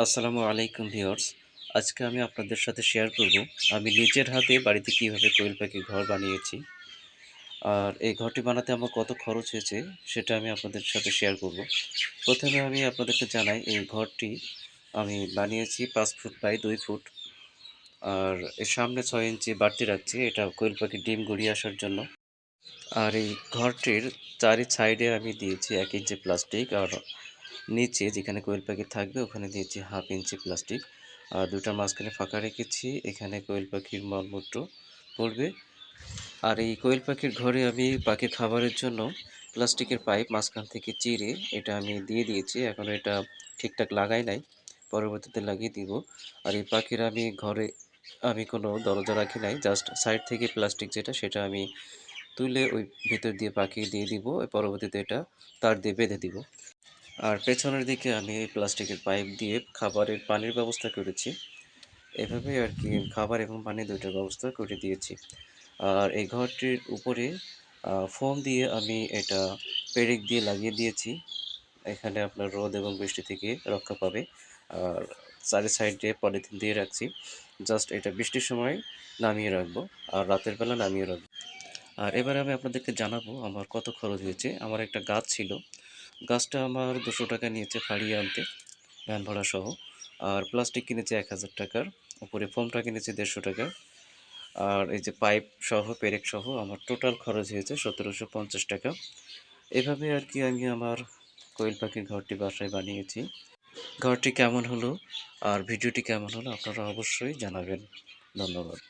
আসসালামু আলাইকুম ভিউয়ার্স। আজকে আমি আপনাদের সাথে শেয়ার করব, আমি নিজের হাতে বাড়িতে কীভাবে কোয়েল পাখির ঘর বানিয়েছি। আর এই ঘরটি বানাতে আমার কত খরচ হয়েছে, সেটা আমি আপনাদের সাথে শেয়ার করব। প্রথমে আমি আপনাদেরকে জানাই, এই ঘরটি আমি বানিয়েছি পাঁচ ফুট বাই দুই ফুট। আর এর সামনে ছয় ইঞ্চি বাড়তি রাখছি, এটা কোয়েল পাখির ডিম গড়িয়ে আসার জন্য। আর এই ঘরটির চারি সাইডে আমি দিয়েছি এক ইঞ্চি প্লাস্টিক, আর নিচে যেখানে কোয়েল পাখি থাকবে, ওখানে দিয়েছি হাফ ইঞ্চি প্লাস্টিক। আর দুটা মাঝখানে ফাঁকা রেখেছি, এখানে কোয়েল পাখির মলমূত্র পড়বে। আর এই কোয়েল পাখির ঘরে আমি পাখির খাবারের জন্য প্লাস্টিকের পাইপ মাঝখান থেকে চিরে এটা আমি দিয়ে দিয়েছি। এখন এটা ঠিকঠাক লাগাই নাই, পরবর্তীতে লাগিয়ে দিব। আর এই পাখির আমি ঘরে আমি কোনো দরজা রাখি নাই, জাস্ট সাইড থেকে প্লাস্টিক যেটা, সেটা আমি তুলে ওই ভিতর দিয়ে পাখি দিয়ে দিব, পরবর্তীতে এটা তার দিয়ে বেঁধে দিব। আর পেছনের দিকে আমি প্লাস্টিকের পাইপ দিয়ে খাবারের পানির ব্যবস্থা করেছি। এভাবে আর কি খাবার এবং পানি দুইটার ব্যবস্থা করে দিয়েছি। আর এই ঘরটির উপরে ফোম দিয়ে আমি এটা পেরেক দিয়ে লাগিয়ে দিয়েছি। এখানে আপনার রোদ এবং বৃষ্টি থেকে রক্ষা পাবে। আর চারি সাইডে পলিথিন দিয়ে রাখছি। জাস্ট এটা বৃষ্টির সময় নামিয়ে রাখব আর রাতের বেলা নামিয়ে রাখব। আর এবারে আমি আপনাদেরকে জানাব আমার কত খরচ হয়েছে। আমার একটা গাছ ছিল। গাছটা আমার দুশো টাকা নিয়েছে ফাড়িয়ে আনতে, ভ্যান ভাড়া সহ। আর প্লাস্টিক কিনেছে এক হাজার টাকার, উপরে ফোমটা কিনেছে দেড়শো টাকা আর এই যে পাইপ সহ, পেরেক সহ, আমার টোটাল খরচ হয়েছে সতেরোশো পঞ্চাশ টাকা। এভাবে আর কি আমি আমার কোয়েল পাখির ঘরটি বাসায় বানিয়েছি। ঘরটি কেমন হলো আর ভিডিওটি কেমন হলো আপনারা অবশ্যই জানাবেন। ধন্যবাদ।